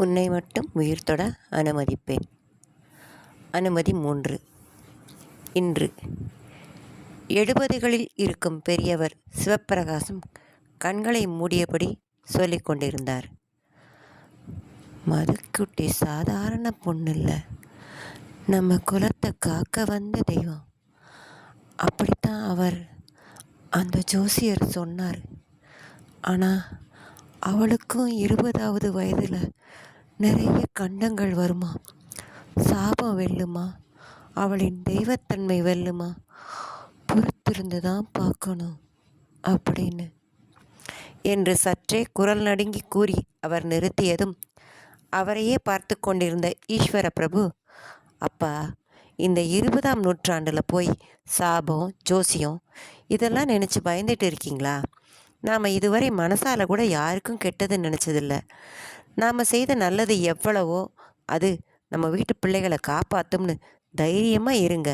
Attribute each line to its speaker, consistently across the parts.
Speaker 1: உன்னை மட்டும் உயிர்த்தொட அனுமதிப்பேன். அனுமதி மூன்று. இன்று. எழுபதுகளில் இருக்கும் பெரியவர் சிவப்பிரகாசம் கண்களை மூடியபடி சொல்லிக் கொண்டிருந்தார். மதுக்குட்டி சாதாரண பொண்ணில்ல. நம்ம குலத்தை காக்க வந்த தெய்வம். அப்படித்தான் அவர் அந்த ஜோசியர் சொன்னார். ஆனால் அவளுக்கும் இருபதாவது வயதில் நிறைய கண்டங்கள் வருமா? சாபம் வெல்லுமா? அவளின் தெய்வத்தன்மை வெல்லுமா? பொறுத்திருந்து தான் பார்க்கணும் அப்படின்னு. என்று சற்றே குரல் நடுங்கி கூறி அவர் நிறுத்தியதும் அவரையே பார்த்து கொண்டிருந்த ஈஸ்வர பிரபு அப்பா இந்த இருபதாம் நூற்றாண்டில் போய் சாபம் ஜோசியம் இதெல்லாம் நினச்சி பயந்துட்டு இருக்கீங்களா? நாம் இதுவரை மனசால கூட யாருக்கும் கெட்டதுன்னு நினச்சதில்ல. நாம் செய்த நல்லது எவ்வளவோ அது நம்ம வீட்டு பிள்ளைகளை காப்பாற்றும்னு தைரியமாக இருங்க.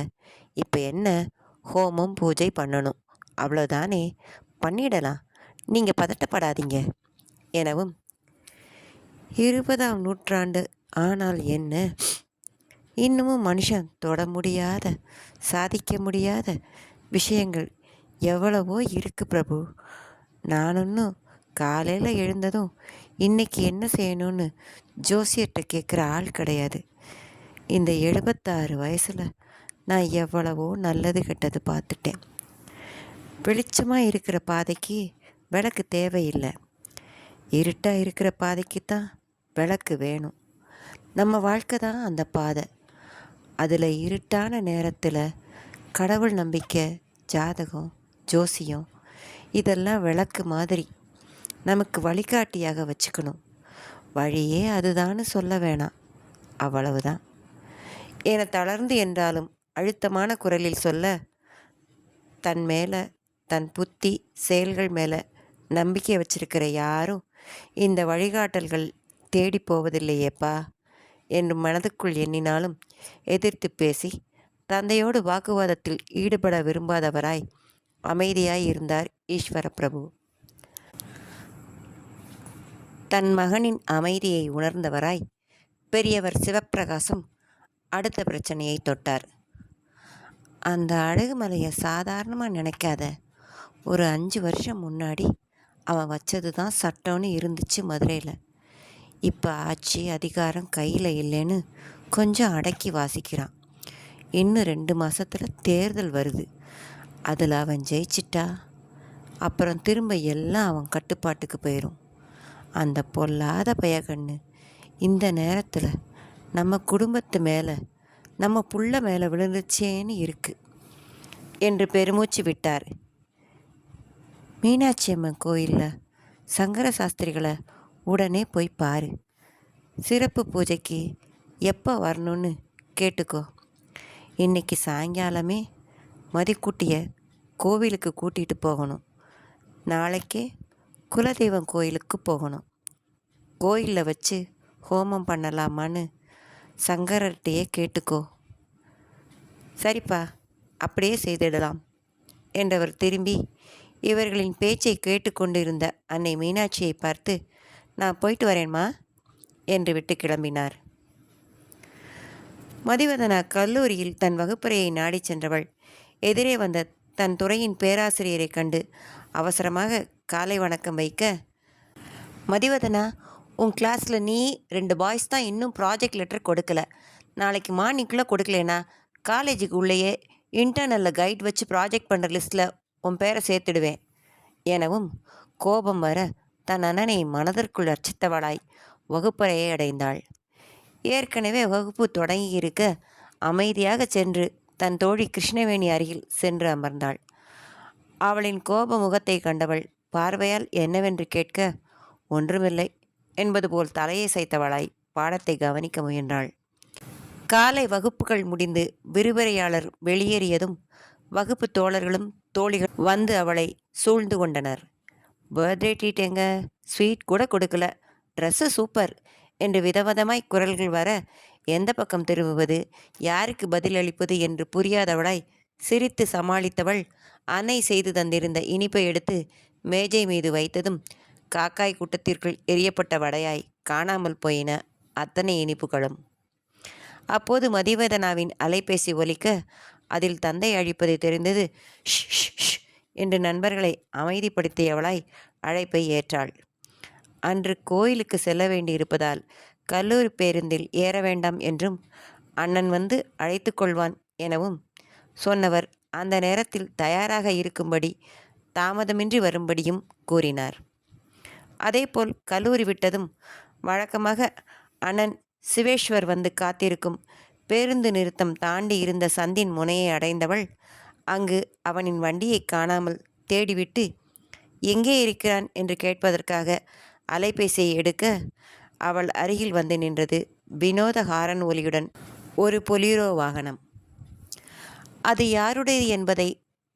Speaker 1: இப்போ என்ன? ஹோமம் பூஜை பண்ணணும். அவ்வளோதானே பண்ணிடலாம். நீங்கள் பதட்டப்படாதீங்க. எனவும் இருபதாம் நூற்றாண்டு ஆனால் என்ன? இன்னமும் மனுஷன் தொட முடியாத சாதிக்க முடியாத விஷயங்கள் எவ்வளவோ இருக்கு பிரபு. நான் இன்னும் காலையில் எழுந்ததும் இன்னைக்கு என்ன செய்யணும்னு ஜோசியர்கிட்ட கேட்குற ஆள் கிடையாது. இந்த எழுபத்தாறு வயசில் நான் எவ்வளவோ நல்லது கெட்டது பார்த்துட்டேன். வெளிச்சமாக இருக்கிற பாதைக்கு விளக்கு தேவையில்லை. இருட்டாக இருக்கிற பாதைக்கு தான் விளக்கு வேணும். நம்ம வாழ்க்கை தான் அந்த பாதை. அதில் இருட்டான நேரத்தில் கடவுள் நம்பிக்கை ஜாதகம் ஜோசியம் இதெல்லாம் விளக்கு மாதிரி. நமக்கு வழிகாட்டியாக வச்சுக்கணும். வழியே அதுதான்னு சொல்ல வேணாம். அவ்வளவுதான். என தளர்ந்து என்றாலும் அழுத்தமான குரலில் சொல்ல தன் மேலே தன் புத்தி செயல்கள் மேலே நம்பிக்கை வச்சிருக்கிற யாரும் இந்த வழிகாட்டல்கள் தேடி போவதில்லையேப்பா என்று மனதுக்குள் எண்ணினாலும் எதிர்த்து பேசி தந்தையோடு வாக்குவாதத்தில் ஈடுபட விரும்பாதவராய் அமைதியாய் இருந்தார் ஈஸ்வர பிரபு தன் மகனின் அமைதியை உணர்ந்தவராய் பெரியவர் சிவப்பிரகாசம் அடுத்த பிரச்சனையை தொட்டார். அந்த அழகுமலையை சாதாரணமாக நினைக்காத ஒரு அஞ்சு வருஷம் முன்னாடி அவன் வச்சது தான் சட்டம்னு இருந்துச்சு மதுரையில். இப்போ ஆட்சி அதிகாரம் கையில் இல்லைன்னு கொஞ்சம் அடக்கி வாசிக்கிறான். இன்னும் ரெண்டு மாதத்தில் தேர்தல் வருது. அதில் அவன் ஜெயிச்சிட்டா? அப்புறம் திரும்ப எல்லாம் அவன் கட்டுப்பாட்டுக்கு போயிடும் அந்த பொல்லாத பயக்கண்ணு இந்த நேரத்தில் நம்ம குடும்பத்து மேலே நம்ம புள்ள மேலே விழுந்துச்சேன்னு இருக்குது என்று பெருமூச்சு விட்டார். மீனாட்சி அம்மன் கோயிலில் சங்கர சாஸ்திரிகளை உடனே போய் பாரு. சிறப்பு பூஜைக்கு எப்போ வரணும்னு கேட்டுக்கோ. இன்னைக்கு சாயங்காலமே மதிக்குட்டியை கோவிலுக்கு கூட்டிகிட்டு போகணும். நாளைக்கே குலதெய்வம் கோயிலுக்கு போகணும். கோயிலில் வச்சு ஹோமம் பண்ணலாமான்னு சங்கரர்கிட்டையே கேட்டுக்கோ. சரிப்பா அப்படியே செய்திடலாம் என்றவர் திரும்பி இவர்களின் பேச்சை கேட்டுக்கொண்டிருந்த அன்னை மீனாட்சியை பார்த்து நான் போயிட்டு வரேன்மா என்று விட்டு கிளம்பினார். மதிவதனா கல்லூரியில் தன் வகுப்பறையை நாடிச் சென்றவள் எதிரே வந்த தன் துறையின் பேராசிரியரை கண்டு அவசரமாக காலை வணக்கம் வைக்க. மதிவதனா உன் கிளாஸில் நீ ரெண்டு பாய்ஸ் தான் இன்னும் ப்ராஜெக்ட் லெட்டர் கொடுக்கல. நாளைக்கு மார்னிங்குள்ளே கொடுக்கலனா காலேஜுக்கு உள்ளேயே இன்டர்னலில் கைட் வச்சு ப்ராஜெக்ட் பண்ணுற லிஸ்ட்டில் உன் பேரை சேர்த்துடுவேன். எனவும் கோபம் வர தன் அண்ணனை மனதிற்குள் அர்ச்சித்தவளாய் வகுப்பறையை அடைந்தாள். ஏற்கனவே வகுப்பு தொடங்கியிருக்க அமைதியாக சென்று தன் தோழி கிருஷ்ணவேணி அருகில் சென்று அமர்ந்தாள். அவளின் கோப முகத்தை கண்டவள் பார்வையால் என்னவென்று கேட்க ஒன்றுமில்லை என்பது போல் தலையை சைத்தவளாய் பாடத்தை கவனிக்க முயன்றாள். காலை வகுப்புகள் முடிந்து விரிவுரையாளர் வெளியேறியதும் வகுப்பு தோழர்களும் தோழிகள் வந்து அவளை சூழ்ந்து கொண்டனர். பர்த்டே ட்ரீட் எங்க ஸ்வீட் கூட கொடுக்கல. ட்ரெஸ்ஸு சூப்பர் என்று விதவிதமாய் குரல்கள் வர எந்த பக்கம் திரும்புவது? யாருக்கு பதிலளிப்பது? என்று புரியாதவளாய் சிரித்து சமாளித்தவள் அன்னை செய்து தந்திருந்த இனிப்பை எடுத்து மேஜை மீது வைத்ததும் காக்காய் கூட்டத்திற்குள் எரியப்பட்ட வடையாய் காணாமல் போயின அத்தனை இனிப்புகளும். அப்போது மதிவேதனாவின் அலைபேசி ஒலிக்க அதில் தந்தை அழிப்பது தெரிந்தது ஷ் ஷ் ஷ் என்று நண்பர்களை அமைதிப்படுத்தியவளாய் அழைப்பை ஏற்றாள். அன்று கோயிலுக்கு செல்ல வேண்டியிருப்பதால் கல்லூரி பேருந்தில் ஏற வேண்டாம் என்றும் அண்ணன் வந்து அழைத்து கொள்வான் எனவும் சொன்னவர் அந்த நேரத்தில் தயாராக இருக்கும்படி தாமதமின்றி வரும்படியும் கூறினார். அதேபோல் கல்லூரி விட்டதும் வழக்கமாக அண்ணன் சிவேஸ்வர் வந்து காத்திருக்கும் பேருந்து நிறுத்தம் தாண்டி இருந்த சந்தின் முனையை அடைந்தவள் அங்கு அவனின் வண்டியை காணாமல் தேடிவிட்டு எங்கே இருக்கிறான்? என்று கேட்பதற்காக அலைபேசியை எடுக்க அவள் அருகில் வந்து நின்றது வினோத ஹாரன் ஒலியுடன் ஒரு பொலிரோ வாகனம். அது யாருடையது என்பதை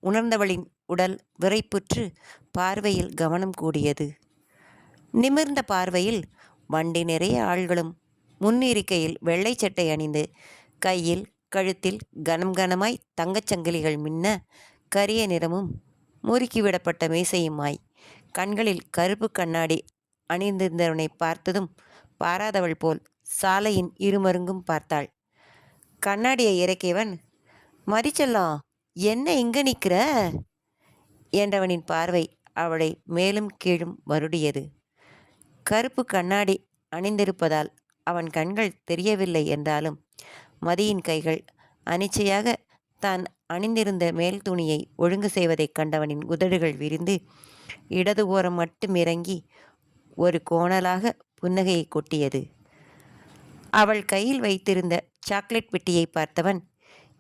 Speaker 1: உணர்ந்தவளின் உடல் விரைப்புற்று பார்வையில் கவனம் கூடியது. நிமிர்ந்த பார்வையில் வண்டி நிறைய ஆள்களும் முன்னிருக்கையில் வெள்ளை சட்டை அணிந்து கையில் கழுத்தில் கனம் கனமாய் தங்கச் சங்கிலிகள் மின்ன கரிய நிறமும் முறுக்கிவிடப்பட்ட மீசையுமாய் கண்களில் கருப்பு கண்ணாடி அணிந்திருந்தவனை பார்த்ததும் பாராதவள் போல் சாலையின் இருமருங்கும் பார்த்தாள். கண்ணாடியை இறக்கியவன் மதிச்செல்லாம் என்ன இங்கே நிற்கிற என்றவனின் பார்வை அவளை மேலும் கீழும் வருடியது. கருப்பு கண்ணாடி அணிந்திருப்பதால் அவன் கண்கள் தெரியவில்லை என்றாலும் மதியின் கைகள் அனிச்சையாக தான் அணிந்திருந்த மேல் துணியை ஒழுங்கு செய்வதைக் கண்டவனின் உதடுகள் விரிந்து இடது ஓரம் மட்டும் இறங்கி ஒரு கோணலாக புன்னகையை கொட்டியது. அவள் கையில் வைத்திருந்த சாக்லேட் பெட்டியை பார்த்தவன்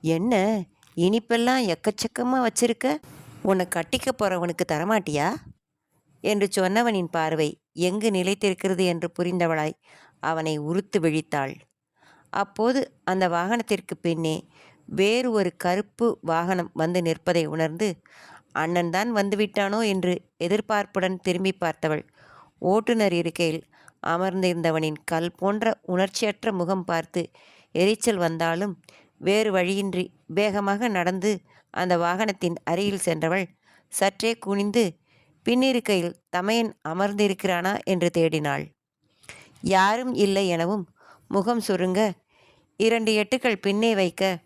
Speaker 1: என்ன இனிப்பெல்லாம் எக்கச்சக்கமாக வச்சிருக்க? உன்னை கட்டிக்க போகிறவனுக்கு தரமாட்டியா? என்று சொன்னவனின் பார்வை எங்கு நிலைத்திருக்கிறது என்று புரிந்தவளாய் அவனை உறுத்து விழித்தாள். அப்போது அந்த வாகனத்திற்கு பின்னே வேறு ஒரு கருப்பு வாகனம் வந்து நிற்பதை உணர்ந்து அண்ணன் தான் வந்துவிட்டானோ என்று எதிர்பார்ப்புடன் திரும்பி பார்த்தவள் ஓட்டுநர் இருக்கையில் அமர்ந்திருந்தவனின் கல் போன்ற உணர்ச்சியற்ற முகம் பார்த்து எரிச்சல் வந்தாலும் வேறு வழியின்றி வேகமாக நடந்து அந்த வாகனத்தின் அருகில் சென்றவள் சற்றே குனிந்து பின்னிருக்கையில் தமையன் அமர்ந்திருக்கிறானா? என்று தேடினாள். யாரும் இல்லை எனவும் முகம் சுருங்க இரண்டு எட்டுக்கள் பின்னே வைக்க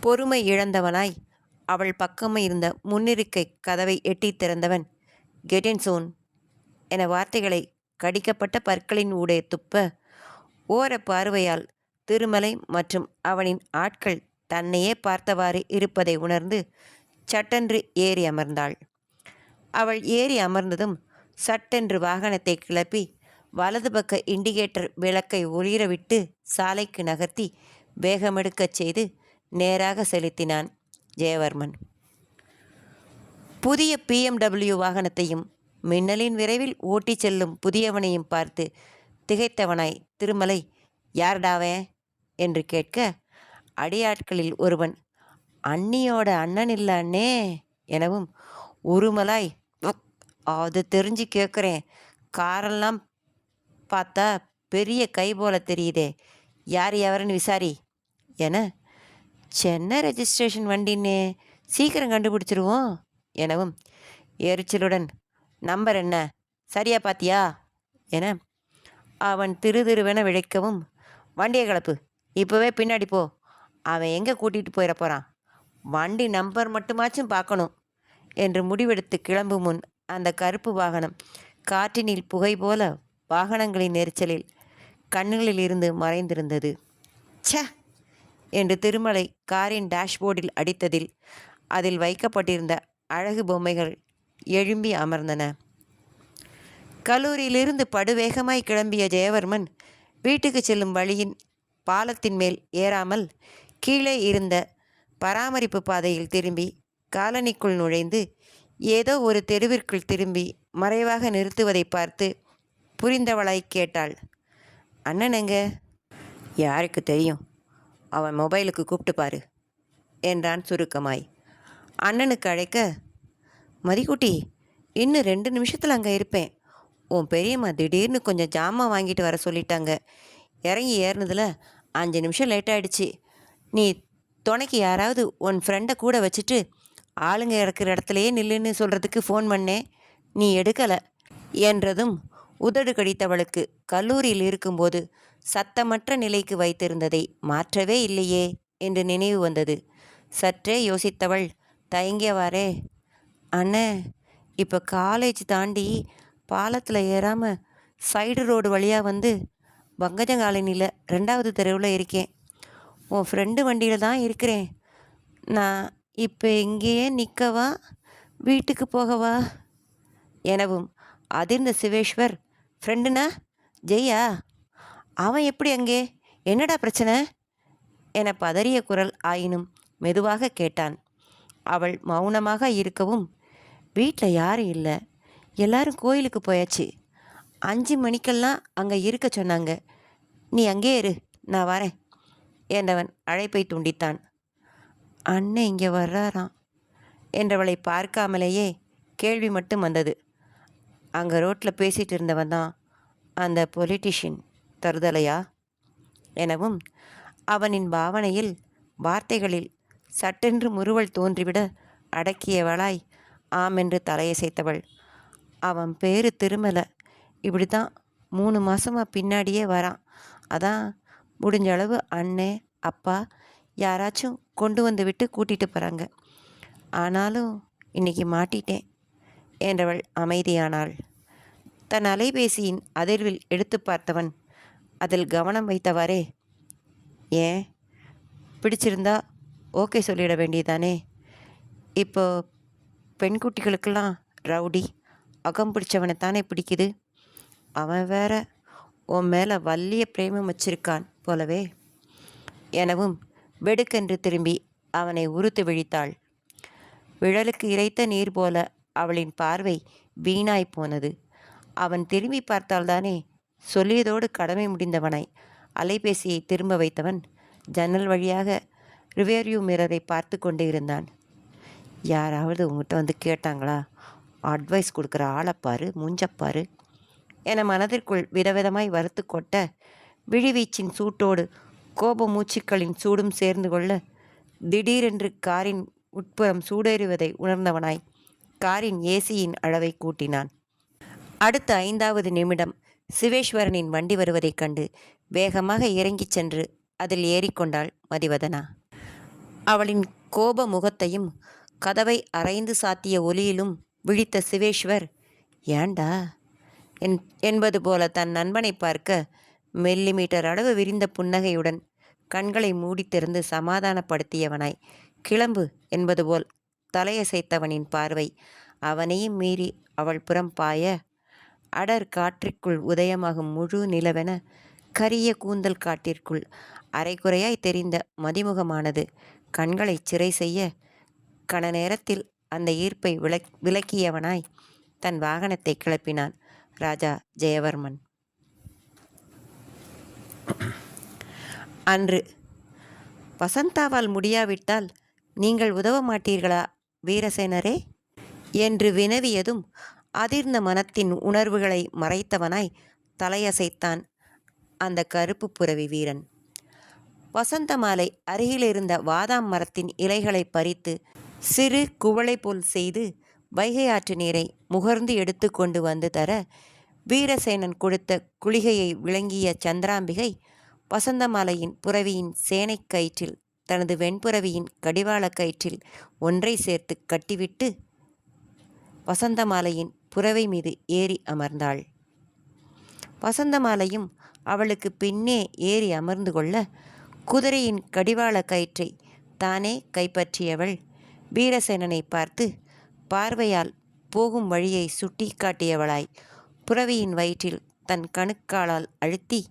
Speaker 1: பொறுமை இழந்தவனாய் அவள் பக்கம் இருந்த முன்னிருக்கை கதவை எட்டித் திறந்தவன் கெட்டின் சோன் என வார்த்தைகளை கடிக்கப்பட்ட பற்களின் ஊடே துப்ப ஓர பார்வையால் திருமலை மற்றும் அவனின் ஆட்கள் தன்னையே பார்த்தவாறு இருப்பதை உணர்ந்து சட்டென்று ஏறி அமர்ந்தாள். அவள் ஏறி அமர்ந்ததும் சட்டென்று வாகனத்தை கிளப்பி வலது பக்க இண்டிகேட்டர் விளக்கை ஒளிரவிட்டு சாலைக்கு நகர்த்தி வேகமெடுக்கச் செய்து நேராக செலுத்தினான் ஜெயவர்மன். புதிய பிஎம்டபிள்யூ வாகனத்தையும் மின்னலின் விரைவில் ஓட்டிச் செல்லும் புதியவனையும் பார்த்து திகைத்தவனாய் திருமலை யார்டாவே என்று கேட்க அடியாட்களில் ஒருவன் அண்ணியோட அண்ணன் இல்லை அண்ணே எனவும் உருமலாய் அது தெரிஞ்சு கேட்குறேன் காரெல்லாம் பார்த்தா பெரிய கை போல தெரியுதே. யார் எவருன்னு விசாரி என சென்னை ரெஜிஸ்ட்ரேஷன் வண்டின்னே சீக்கிரம் கண்டுபிடிச்சிருவோம் எனவும் எரிச்சலுடன் நம்பர் என்ன? சரியா பாத்தியா? என அவன் திரு திருவென விழைக்கவும் வண்டியை கலப்பு. இப்போவே பின்னாடி போ. அவன் எங்கே கூட்டிகிட்டு போயிட போகிறான் வண்டி நம்பர் மட்டுமாச்சும் பார்க்கணும். என்று முடிவெடுத்து கிளம்பும் முன் அந்த கருப்பு வாகனம் காற்றினில் புகை போல வாகனங்களின் நெரிச்சலில் கண்ணுகளில் இருந்து மறைந்திருந்தது. ச என்று திருமலை காரின் டேஷ்போர்டில் அடித்ததில் அதில் வைக்கப்பட்டிருந்த அழகு பொம்மைகள் எழும்பி அமர்ந்தன. கல்லூரியிலிருந்து படுவேகமாய் கிளம்பிய ஜெயவர்மன் வீட்டுக்கு செல்லும் வழியின் பாலத்தின் மேல் ஏறாமல் கீழே இருந்த பராமரிப்பு பாதையில் திரும்பி காலனிக்குள் நுழைந்து ஏதோ ஒரு தெருவிற்குள் திரும்பி மறைவாக நிறுத்துவதை பார்த்து புரிந்தவளாய் கேட்டாள். அண்ணனுங்க யாருக்கு தெரியும். அவன் மொபைலுக்கு கூப்பிட்டு பாரு என்றான் சுருக்கமாய். அண்ணனுக்கு அழைக்க? மதிக்குட்டி இன்னும் ரெண்டு நிமிஷத்தில் அங்கே இருப்பேன். உன் பெரியம்மா திடீர்னு கொஞ்சம் ஜாமான் வாங்கிட்டு வர சொல்லிட்டாங்க. இறங்கி ஏறினதில் அஞ்சு நிமிஷம் லேட் ஆகிடுச்சு நீ துணைக்கு யாராவது உன் ஃப்ரெண்டை கூட வச்சுட்டு ஆளுங்க இறக்குற இடத்துலையே நில்லுன்னு சொல்கிறதுக்கு ஃபோன் பண்ணேன் நீ எடுக்கலை. என்றதும் உதடு கடித்தவளுக்கு கல்லூரியில் இருக்கும்போது சத்தமற்ற நிலைக்கு வைத்திருந்ததை மாற்றவே இல்லையே என்று நினைவு வந்தது. சற்றே யோசித்தவள் தயங்கியவாறே. அண்ணே இப்போ காலேஜ் தாண்டி பாலத்தில் ஏறாமல் சைடு ரோடு வழியாக வந்து பங்கஜ காலனியில் ரெண்டாவது தெருவில் இருக்கேன். உன் ஃப்ரெண்டு வண்டியில் தான் இருக்கிறேன். நான் இப்போ இங்கேயே நிற்கவா வீட்டுக்கு போகவா? எனவும் அதிர்ந்த சிவேஸ்வர் ஃப்ரெண்டுனா ஜெய்யா அவன் எப்படி அங்கே? என்னடா பிரச்சனை? என பதறிய குரல் ஆயினும் மெதுவாக கேட்டான். அவள் மௌனமாக இருக்கவும் வீட்டில் யாரும் இல்லை. எல்லாரும் கோயிலுக்கு போயாச்சு. அஞ்சு மணிக்கெல்லாம் அங்கே இருக்க சொன்னாங்க. நீ அங்கே இரு நான் வரேன் என்றவன் அழைப்பை துண்டித்தான். அண்ணன் இங்கே வர்றாராம் என்றவளை பார்க்காமலேயே கேள்வி மட்டும் வந்தது. அங்கே ரோட்டில் பேசிகிட்டு இருந்தவன் தான் அந்த பொலிட்டிஷியன் தருதலையா? எனவும் அவனின் பாவனையில் வார்த்தைகளில் சட்டென்று முறுவல் தோன்றிவிட அடக்கியவளாய் ஆமென்று தலையசைத்தவள். அவன் பேரு திருமலை இப்படி தான் மூணு மாதமாக பின்னாடியே வரான். அதான் முடிஞ்ச அளவு அண்ணே அப்பா யாராச்சும் கொண்டு வந்து விட்டு கூட்டிகிட்டு போகிறாங்க ஆனாலும் இன்றைக்கி மாட்டிட்டேன் என்றவள் அமைதியானாள். தன் அலைபேசியின் அதிர்வில் எடுத்து பார்த்தவன் அதில் கவனம் வைத்தவாறே ஏன்? பிடிச்சிருந்தா ஓகே சொல்லிட வேண்டியதானே? இப்போ பெண்குட்டிகளுக்கெல்லாம் ரவுடி அகம் பிடிச்சவனை தானே பிடிக்குது? அவன் வேற உன் மேலே வல்லிய பிரேமம் வச்சிருக்கான் போலவே. எனவும் வெடுக்கென்று திரும்பி அவனை உறுத்து விழித்தாள். விழலுக்கு இறைத்த நீர் போல அவளின் பார்வை வீணாய் போனது. அவன் திரும்பி பார்த்தால்தானே சொல்லியதோடு கடமை முடிந்தவனாய் அலைபேசியை திரும்ப வைத்தவன் ஜன்னல் வழியாக ரிவேர்யூ மிரரை பார்த்து கொண்டு இருந்தான். யாராவது உங்ககிட்ட வந்து கேட்டாங்களா? அட்வைஸ் கொடுக்குற ஆளைப்பாரு மூஞ்சப்பாரு என மனதிற்குள் விதவிதமாய் வறுத்து கொட்ட விழிவீச்சின் சூட்டோடு கோப மூச்சுக்களின் சூடும் சேர்ந்து கொள்ள திடீரென்று காரின் உட்புறம் சூடேறுவதை உணர்ந்தவனாய் காரின் ஏசியின் அளவை கூட்டினான். அடுத்த ஐந்தாவது நிமிடம் சிவேஸ்வரனின் வண்டி வருவதைக் கண்டு வேகமாக இறங்கிச் சென்று அதில் ஏறிக்கொண்டாள் மதிவதனா. அவளின் கோப முகத்தையும் கதவை அரைந்து சாத்திய ஒலியிலும் விழித்த சிவேஸ்வர் ஏண்டா? என் என்பது போல தன் நண்பனை பார்க்க மில்லிமீட்டர் அளவு விரிந்த புன்னகையுடன் கண்களை மூடி திறந்து சமாதானப்படுத்தியவனாய் கிளம்பு என்பது போல் தலையசைத்தவனின் பார்வை அவனையும் மீறி அவள் புறம் பாய அடர் காற்றிற்குள் உதயமாகும் முழு நிலவென கரிய கூந்தல் காட்டிற்குள் அரைக்குறையாய் தெரிந்த மதிமுகமானது கண்களை சிறை செய்ய கன நேரத்தில் அந்த ஈர்ப்பை விளக் விலக்கியவனாய் தன் வாகனத்தை கிளப்பினான். ராஜா ஜெயவர்மன். அன்று வசந்தாவால் முடியாவிட்டால் நீங்கள் உதவ மாட்டீர்களா வீரசேனரே? என்று வினவியதும் அதிர்ந்த மனத்தின் உணர்வுகளை மறைத்தவனாய் தலையசைத்தான் அந்த கருப்பு புறவி வீரன். வசந்த மாலை அருகிலிருந்த வாதாம் மரத்தின் இலைகளை பறித்து சிறு குவளை போல் செய்து வைகை ஆற்று நீரை முகர்ந்து எடுத்து கொண்டு வந்து தர வீரசேனன் கொடுத்த குளிகையை விளங்கிய சந்திராம்பிகை வசந்தமாலையின் புறவியின் சேனை கயிற்றில் தனது வெண்புறவியின் கடிவாள கயிற்றில் ஒன்றை சேர்த்து கட்டிவிட்டு வசந்தமாலையின் புறவை மீது ஏறி அமர்ந்தாள். வசந்தமாலையும் அவளுக்கு பின்னே ஏறி அமர்ந்து கொள்ள குதிரையின் கடிவாள கயிற்றை தானே கைப்பற்றியவள் வீரசேனனை பார்த்து பார்வையால் போகும் வழியை சுட்டி காட்டியவளாய் புறவியின் வயிற்றில் தன் கணுக்காலால் அழுத்தி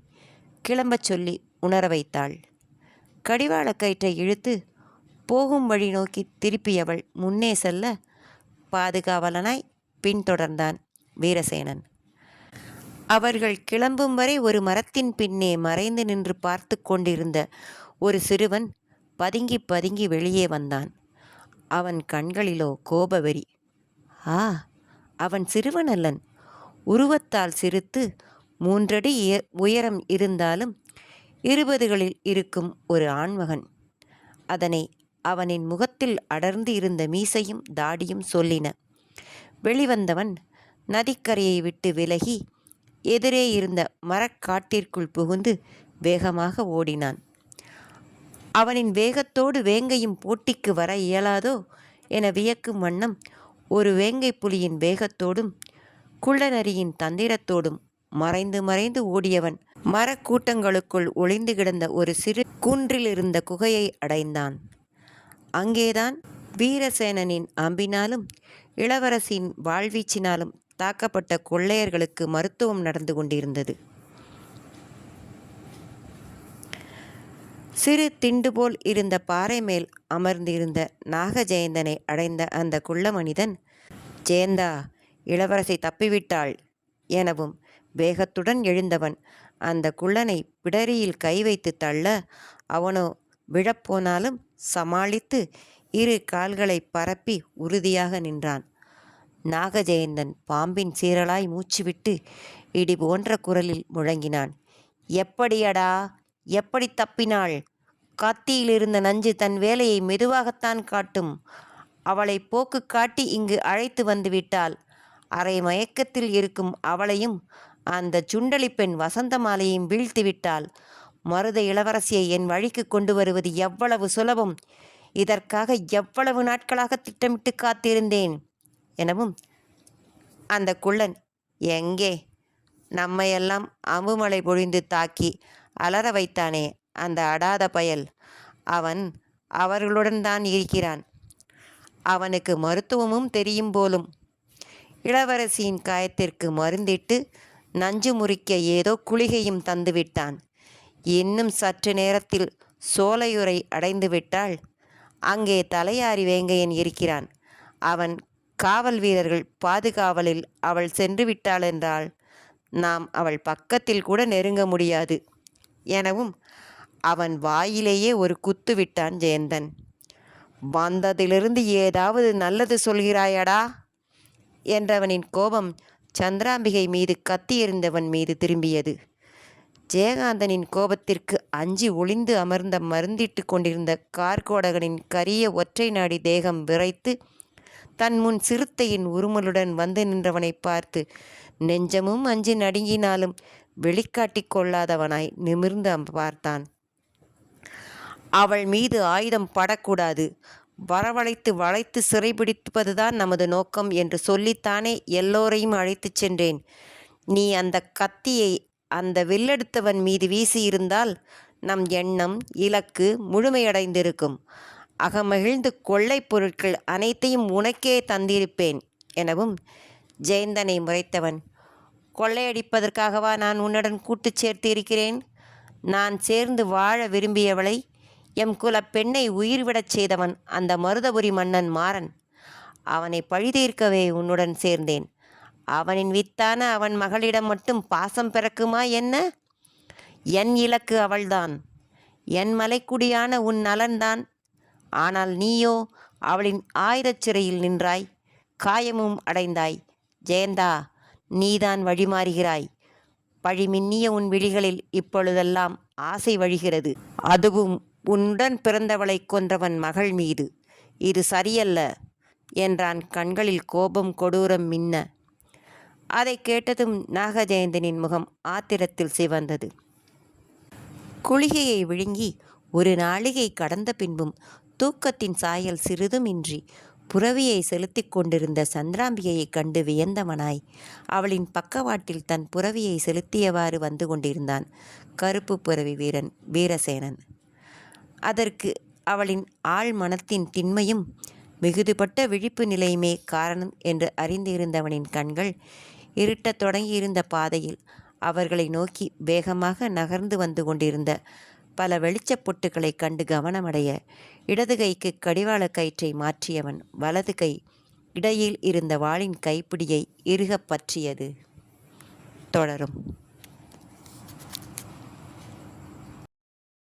Speaker 1: கிளம்பச் சொல்லி உணர வைத்தாள். கடிவாள கயிற்றை இழுத்து போகும் வழி நோக்கி திருப்பியவள் முன்னே செல்ல பாதுகாவலனாய் பின்தொடர்ந்தான் வீரசேனன். அவர்கள் கிளம்பும் வரை ஒரு மரத்தின் பின்னே மறைந்து நின்று பார்த்து கொண்டிருந்த ஒரு சிறுவன் பதுங்கி பதுங்கி வெளியே வந்தான். அவன் கண்களிலோ கோபவெறி. ஆ அவன் சிறுவன் அல்லன் உருவத்தால் சிரித்து மூன்றடி உயரம் இருந்தாலும் இருபதுகளில் இருக்கும் ஒரு ஆண்மகன். அதனை அவனின் முகத்தில் அடர்ந்து இருந்த மீசையும் தாடியும் சொல்லின. வெளிவந்தவன் நதிக்கரையை விட்டு விலகி எதிரே இருந்த மரக்காட்டிற்குள் புகுந்து வேகமாக ஓடினான். அவனின் வேகத்தோடு வேங்கையும் போட்டிக்கு வர இயலாதோ? என வியக்கும் வண்ணம் ஒரு வேங்கை புலியின் வேகத்தோடும் குள்ளநரியின் தந்திரத்தோடும் மறைந்து மறைந்து ஓடியவன் மரக்கூட்டங்களுக்குள் ஒளிந்து கிடந்த ஒரு சிறு குன்றிலிருந்த குகையை அடைந்தான். அங்கேதான் வீரசேனனின் அம்பினாலும் இளவரசின் வாழ்வீச்சினாலும் தாக்கப்பட்ட கொள்ளையர்களுக்கு மருத்துவம் நடந்து கொண்டிருந்தது. சிறு திண்டு போல் இருந்த பாறை மேல் அமர்ந்திருந்த நாகஜெயந்தனை அடைந்த அந்த குள்ள மனிதன் ஜெயந்தா இளவரசி தப்பிவிட்டாள் எனவும் வேகத்துடன் எழுந்தவன் அந்த குள்ளனை பிடரியில் கை வைத்து தள்ள அவனோ விழப்போனாலும் சமாளித்து இரு கால்களை பரப்பி உறுதியாக நின்றான். நாகஜெயந்தன் பாம்பின் சீரலாய் மூச்சுவிட்டு இடி போன்ற குரலில் முழங்கினான். எப்படியடா? எப்படி தப்பினாள்? கத்தியில் இருந்த நஞ்சு தன் வேலையை மெதுவாகத்தான் காட்டும். அவளை போக்கு காட்டி இங்கு அழைத்து வந்து விட்டால் அரை மயக்கத்தில் இருக்கும் அவளையும் அந்த சுண்டலி பெண் வசந்தமாலையும் வீழ்த்தி விட்டால் மருத இளவரசியை என் வழிக்கு கொண்டு வருவது எவ்வளவு சுலபம்? இதற்காக எவ்வளவு நாட்களாக திட்டமிட்டு காத்திருந்தேன்? எனவும் அந்த குள்ளன் எங்கே? நம்மையெல்லாம் அம்புமலை பொழிந்து தாக்கி அலற வைத்தானே அந்த அடாத பயல். அவன் அவர்களுடன் தான் இருக்கிறான். அவனுக்கு மருத்துவமும் தெரியும் போலும். இளவரசியின் காயத்திற்கு மருந்திட்டு நஞ்சு முறிக்க ஏதோ குளிகையும் தந்துவிட்டான் இன்னும் சற்று நேரத்தில் சோலையுரை அடைந்துவிட்டால் அங்கே தலையாரி வேங்கையன் இருக்கிறான். அவன் காவல் வீரர்கள் பாதுகாவலில் அவள் சென்று விட்டாள் என்றால் நாம் அவள் பக்கத்தில் கூட நெருங்க முடியாது. எனவும் அவன் வாயிலேயே ஒரு குத்து விட்டான் ஜெயந்தன். வந்ததிலிருந்து ஏதாவது நல்லது சொல்கிறாயடா? என்றவனின் கோபம் சந்திராம்பிகை மீது கத்தியிருந்தவன் மீது திரும்பியது. ஜெயகாந்தனின் கோபத்திற்கு அஞ்சி ஒளிந்து அமர்ந்த மருந்திட்டு கொண்டிருந்த கார்கோடகனின் கரிய ஒற்றை நாடி தேகம் விரைத்து தன் முன் சிறுத்தையின் உருமலுடன் வந்து நின்றவனை பார்த்து நெஞ்சமும் அஞ்சு நடுங்கினாலும் வெளிக்காட்டி கொள்ளாதவனாய் நிமிர்ந்து பார்த்தான். அவள் மீது ஆயுதம் படக்கூடாது. வரவழைத்து வளைத்து சிறைபிடிப்பதுதான் நமது நோக்கம் என்று சொல்லித்தானே எல்லோரையும் அழைத்துச் சென்றேன். நீ அந்த கத்தியை அந்த வில்லெடுத்தவன் மீது வீசியிருந்தால் நம் எண்ணம் இலக்கு முழுமையடைந்திருக்கும். அகமகிழ்ந்து கொள்ளைப் பொருட்கள் அனைத்தையும் உனக்கே தந்திருப்பேன் எனவும் ஜெயந்தனை முறைத்தவன். கொள்ளையடிப்பதற்காகவா நான் உன்னுடன் கூட்டு சேர்த்து இருக்கிறேன்? நான் சேர்ந்து வாழ விரும்பியவளை எம் குல பெண்ணை உயிர்விடச் செய்தவன் அந்த மருதபுரி மன்னன் மாறன். அவனை பழிதீர்க்கவே உன்னுடன் சேர்ந்தேன். அவனின் வித்தான அவன் மகளிடம் மட்டும் பாசம் பிறக்குமா என்ன? என் இலக்கு அவள்தான். என் மலைக்குடியான உன் நலன்தான். ஆனால் நீயோ அவளின் ஆயுதச் சிறையில் நின்றாய். காயமும் அடைந்தாய். ஜெயந்தா! நீதான் வழிமாறுகிறாய். பழிமின்னிய உன் விழிகளில் இப்பொழுதெல்லாம் ஆசை வழிகிறது. அதுவும் உன்னுடன் பிறந்தவளை கொன்றவன் மகள் மீது. இது சரியல்ல என்றான் கண்களில் கோபம் கொடூரம் மின்ன. அதை கேட்டதும் நாகஜெயந்தனின் முகம் ஆத்திரத்தில் சிவந்தது. குளிகையை விழுங்கி ஒரு நாளிகை கடந்த பின்பும் தூக்கத்தின் சாயல் சிறிதுமின்றி புறவியை செலுத்தி கொண்டிருந்த சந்திராம்பிகையைக் கண்டு வியந்தவனாய். அவளின் பக்கவாட்டில் தன் புறவியை செலுத்தியவாறு வந்து கொண்டிருந்தான். கருப்பு புறவி வீரன் வீரசேனன். அதற்கு அவளின் ஆழ் மனத்தின் திண்மையும் மிகுதுபட்ட விழிப்பு நிலையுமே காரணம் என்று அறிந்திருந்தவனின் கண்கள் இருட்டத் தொடங்கியிருந்த பாதையில் அவர்களை நோக்கி வேகமாக நகர்ந்து வந்து கொண்டிருந்த பல வெளிச்சப் பொட்டுகளைக் கண்டு கவனமடைய இடது கைக்கு கடிவாள கயிற்றை மாற்றியவன் வலது கை இடையில் இருந்த வாளின் கைப்பிடியை இறுகப் பற்றியது. தொடரும்.